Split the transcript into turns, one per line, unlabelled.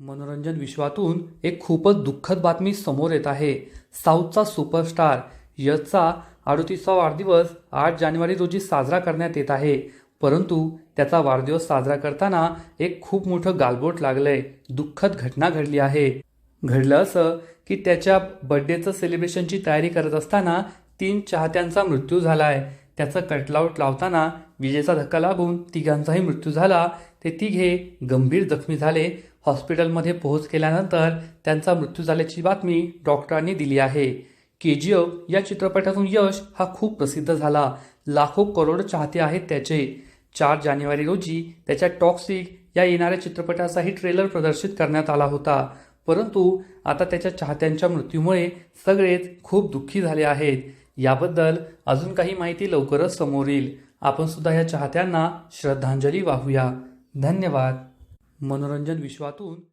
मनोरंजन विश्वातून एक खूपच दुःखद बातमी समोर येत आहे. साऊथचा सुपरस्टार यशचा अडोतीसवा वाढदिवस आठ जानेवारी रोजी साजरा करण्यात येत आहे. परंतु त्याचा वाढदिवस साजरा करताना एक खूप मोठं गालबोट लागलंय. दुःखद घटना घडली आहे. घडलं असं की त्याच्या बड्डेचं सेलिब्रेशनची तयारी करत असताना तीन चाहत्यांचा मृत्यू झाला आहे त्याचं कटलाऊट लावताना विजेचा धक्का लागून तिघांचाही मृत्यू झाला. ते तिघे गंभीर जखमी झाले. हॉस्पिटलमध्ये पोहोच केल्यानंतर त्यांचा मृत्यू झाल्याची बातमी डॉक्टरांनी दिली आहे. के जी एफ या चित्रपटातून यश हा खूप प्रसिद्ध झाला. लाखो करोड चाहते आहेत त्याचे. चार जानेवारी रोजी त्याच्या टॉक्सिक या येणाऱ्या चित्रपटाचाही ट्रेलर प्रदर्शित करण्यात आला होता. परंतु आता त्याच्या चाहत्यांच्या मृत्यूमुळे सगळेच खूप दुःखी झाले आहेत. याबद्दल अजून काही माहिती लवकरच समोर येईल. आपण सुद्धा या चाहत्यांना श्रद्धांजली वाहूया. धन्यवाद. मनोरंजन विश्वातून